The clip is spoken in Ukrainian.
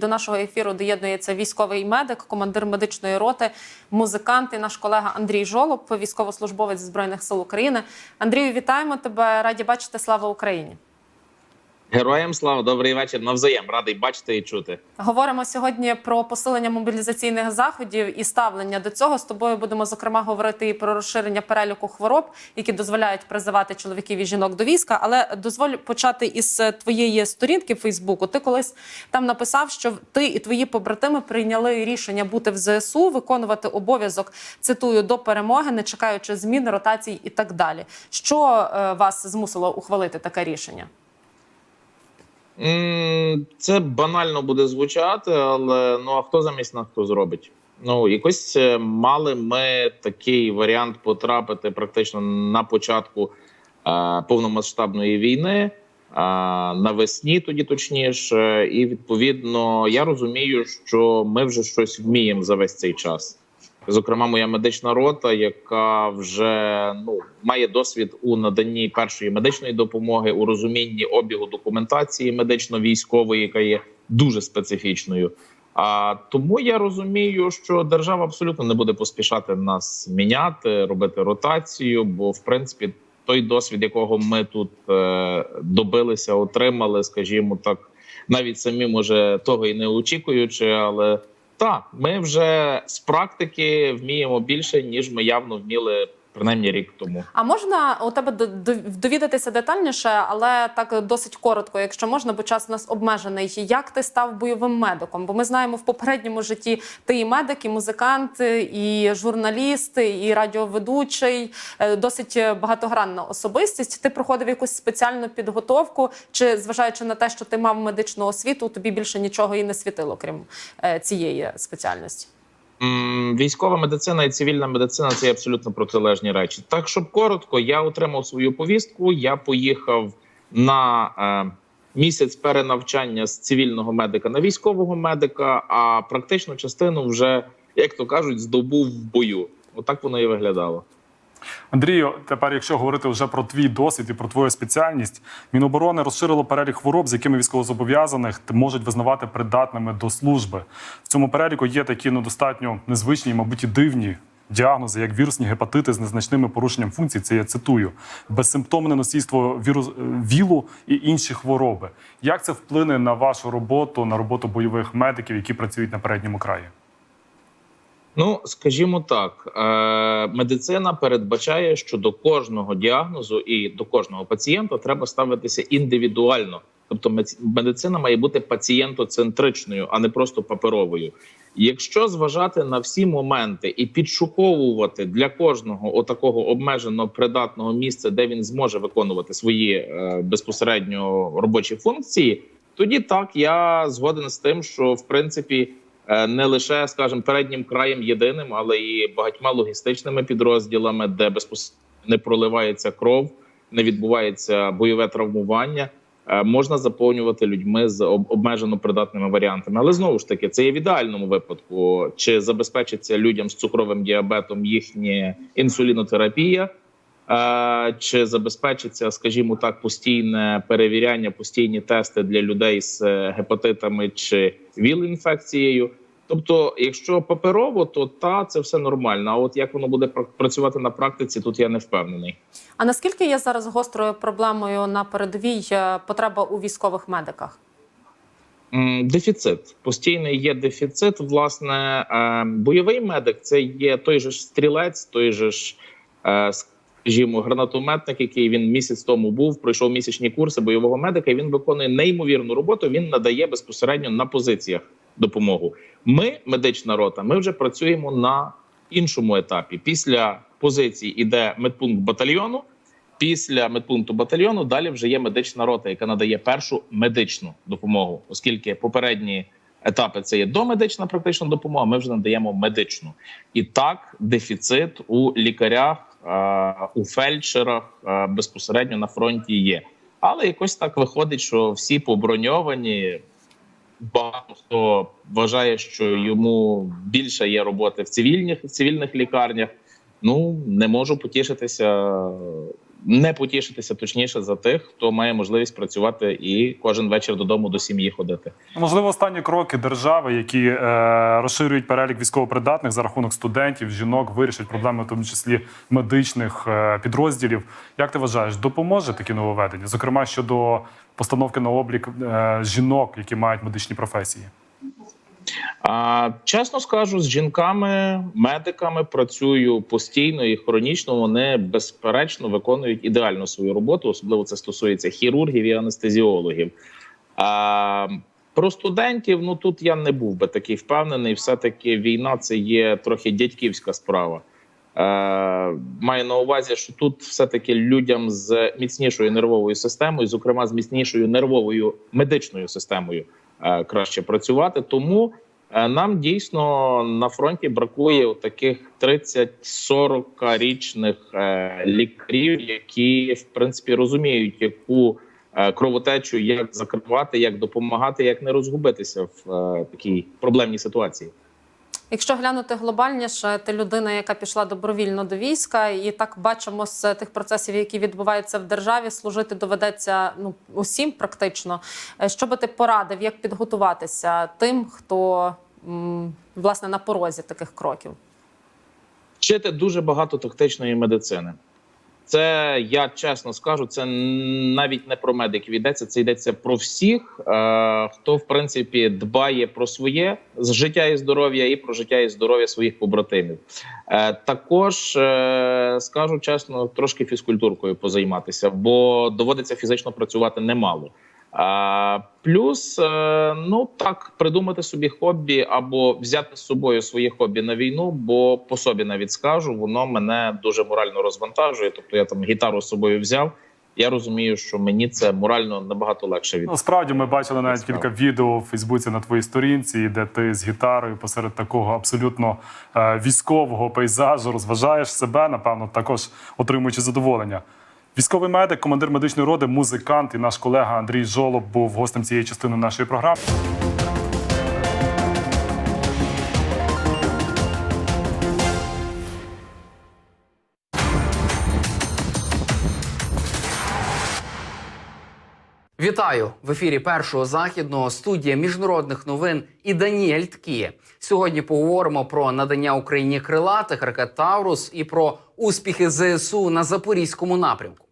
До нашого ефіру доєднується військовий медик, командир медичної роти, музикант і наш колега Андрій Жолоб, військовослужбовець збройних сил України. Андрію, вітаємо тебе! Раді бачити. Слава Україні! Героям слава, добрий вечір. Навзаєм радий бачити і чути. Говоримо сьогодні про посилення мобілізаційних заходів і ставлення до цього. З тобою будемо зокрема говорити і про розширення переліку хвороб, які дозволяють призивати чоловіків і жінок до війська. Але дозволь почати із твоєї сторінки в Фейсбуку. Ти колись там написав, що ти і твої побратими прийняли рішення бути в ЗСУ, виконувати обов'язок цитую до перемоги, не чекаючи змін, ротацій і так далі. Що е, вас змусило ухвалити таке рішення? Це банально буде звучати, але ну а хто замість нас хто зробить? Ну якось е, мали ми такий варіант потрапити практично на початку е, повномасштабної війни. е, Навесні, тоді точніше, і відповідно я розумію, що ми вже щось вміємо за весь цей час. Зокрема, моя медична рота, яка вже ну має досвід у наданні першої медичної допомоги, у розумінні обігу документації медично-військової, яка є дуже специфічною. А тому я розумію, що держава абсолютно не буде поспішати нас міняти, робити ротацію. Бо, в принципі, той досвід, якого ми тут е, добилися, отримали, скажімо так, навіть самі може того і не очікуючи, але так, ми вже з практики вміємо більше, ніж ми явно вміли принаймні рік тому. А можна у тебе до- до- довідатися детальніше, але так досить коротко, якщо можна, бо час у нас обмежений. Як ти став бойовим медиком? Бо ми знаємо в попередньому житті ти і медик, і музикант, і журналіст, і радіоведучий, е, досить багатогранна особистість. Ти проходив якусь спеціальну підготовку, чи зважаючи на те, що ти мав медичну освіту, тобі більше нічого і не світило, крім е, цієї спеціальності? Військова медицина і цивільна медицина це абсолютно протилежні речі. Так, щоб коротко, я отримав свою повістку. Я поїхав на е, місяць перенавчання з цивільного медика на військового медика, а практичну частину вже, як то кажуть, здобув в бою. Отак воно і виглядало. Андрію, тепер, якщо говорити вже про твій досвід і про твою спеціальність, Міноборони розширило перелік хвороб, з якими військовозобов'язаних можуть визнавати придатними до служби. В цьому переліку є такі недостатньо незвичні, мабуть, і дивні діагнози, як вірусні гепатити з незначними порушенням функцій. Це я цитую безсимптомне носійство вірус вілу і інші хвороби. Як це вплине на вашу роботу, на роботу бойових медиків, які працюють на передньому краї? Ну, скажімо так, е, медицина передбачає, що до кожного діагнозу і до кожного пацієнта треба ставитися індивідуально. Тобто, медицина має бути пацієнтоцентричною, а не просто паперовою. Якщо зважати на всі моменти і підшуковувати для кожного отакого обмежено придатного місця, де він зможе виконувати свої е, безпосередньо робочі функції, тоді так я згоден з тим, що в принципі не лише, скажімо, переднім краєм єдиним, але і багатьма логістичними підрозділами, де безпосередньо не проливається кров, не відбувається бойове травмування. е, Можна заповнювати людьми з обмежено придатними варіантами, але знову ж таки, це є в ідеальному випадку. Чи забезпечиться людям з цукровим діабетом їхня інсулінотерапія, е, чи забезпечиться, скажімо так, постійне перевіряння, постійні тести для людей з е, гепатитами чи віл-інфекцією. Тобто, якщо паперово, то та це все нормально. А от як воно буде пра- працювати на практиці, тут я не впевнений. А наскільки є зараз гострою проблемою на передовій е, потреба у військових медиках? Дефіцит постійний є дефіцит. Власне, е, бойовий медик це є той же ж стрілець, той же ж, е, скажімо, гранатометник, який він місяць тому був, пройшов місячні курси бойового медика. і Він виконує неймовірну роботу. Він надає безпосередньо на позиціях допомогу. Ми, медична рота, ми вже працюємо на іншому етапі. Після позиції іде медпункт батальйону. Після медпункту батальйону далі вже є медична рота, яка надає першу медичну допомогу, оскільки попередні етапи це є домедична практична допомога. Ми вже надаємо медичну. І так, дефіцит у лікарях, у фельдшерах е, безпосередньо на фронті є. Але якось так виходить, що всі поброньовані. Багато хто вважає, що йому більше є роботи в цивільних цивільних лікарнях. Ну не можу потішитися не потішитися точніше за тих, хто має можливість працювати і кожен вечір додому до сім'ї ходити. Можливо, останні кроки держави, які е, розширюють перелік військовопридатних за рахунок студентів, жінок, вирішать проблеми, в тому числі медичних е, підрозділів. Як ти вважаєш, допоможе такі нововведення? Зокрема, щодо постановки на облік е, жінок, які мають медичні професії? А чесно скажу, з жінками, медиками працюю постійно і хронічно. Вони безперечно виконують ідеально свою роботу. Особливо це стосується хірургів і анестезіологів. А про студентів, ну тут я не був би такий впевнений. Все таки війна це є трохи дядьківська справа. Е, маю на увазі, що тут все-таки людям з міцнішою нервовою системою, зокрема з міцнішою нервовою медичною системою, е, краще працювати. Тому нам дійсно на фронті бракує таких 30-40 річних е, лікарів, які в принципі розуміють, яку е, кровотечу як закривати, як допомагати, як не розгубитися в е, такій проблемній ситуації. Якщо глянути глобальніше, ти людина, яка пішла добровільно до війська, і так бачимо з тих процесів, які відбуваються в державі, служити доведеться ну усім практично. Е, Що би ти порадив, як підготуватися тим, хто власне на порозі таких кроків? вчити дуже багато тактичної медицини. Це я чесно скажу, це навіть не про медиків йдеться. Це йдеться про всіх, е, хто в принципі дбає про своє з життя і здоров'я, і про життя і здоров'я своїх побратимів. Е, також е, скажу чесно, трошки фізкультуркою позайматися, бо доводиться фізично працювати немало. А, плюс, е, ну так, придумати собі хобі або взяти з собою своє хобі на війну, бо по собі навіть скажу, воно мене дуже морально розвантажує. Тобто я там гітару з собою взяв. Я розумію, що мені це морально набагато легше від Насправді ми бачили навіть кілька відео в Фейсбуці на твоїй сторінці, де ти з гітарою посеред такого абсолютно е, військового пейзажу розважаєш себе, напевно, також отримуючи задоволення. Військовий медик, командир медичної роди, музикант і наш колега Андрій Жолоб був гостем цієї частини нашої програми. Вітаю в ефірі першого західного студія міжнародних новин і Даніель Ткіє. Сьогодні поговоримо про надання Україні крилатих ракет Таурус і про успіхи ЗСУ на запорізькому напрямку.